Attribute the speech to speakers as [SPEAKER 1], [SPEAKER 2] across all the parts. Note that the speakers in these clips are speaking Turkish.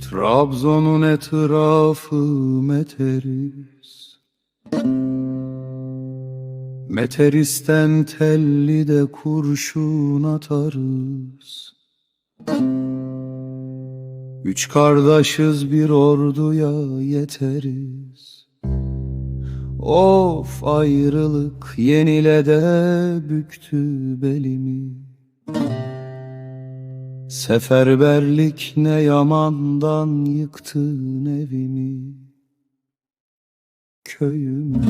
[SPEAKER 1] Trabzon'un etrafı meteriz Meteris'ten telli de kurşun atarız. Üç kardeşiz bir orduya yeteriz. Of ayrılık yenile de büktü belimi Seferberlik ne yamandan yıktın evimi Köyümü.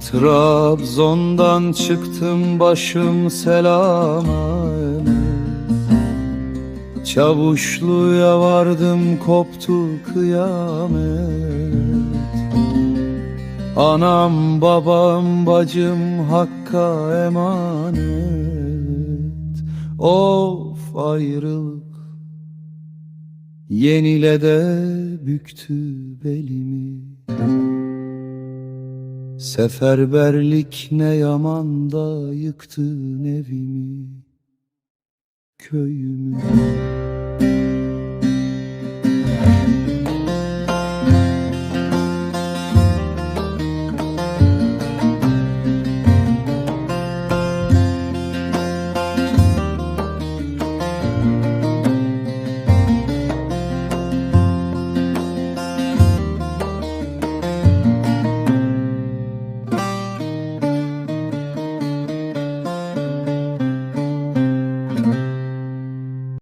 [SPEAKER 1] Trabzon'dan çıktım başım selama Çavuşluya vardım koptu kıyamet Anam babam bacım hakka emanet. Of ayrılık Yenile de büktü belimi. Seferberlik ne yaman da yıktın evimi Köyümü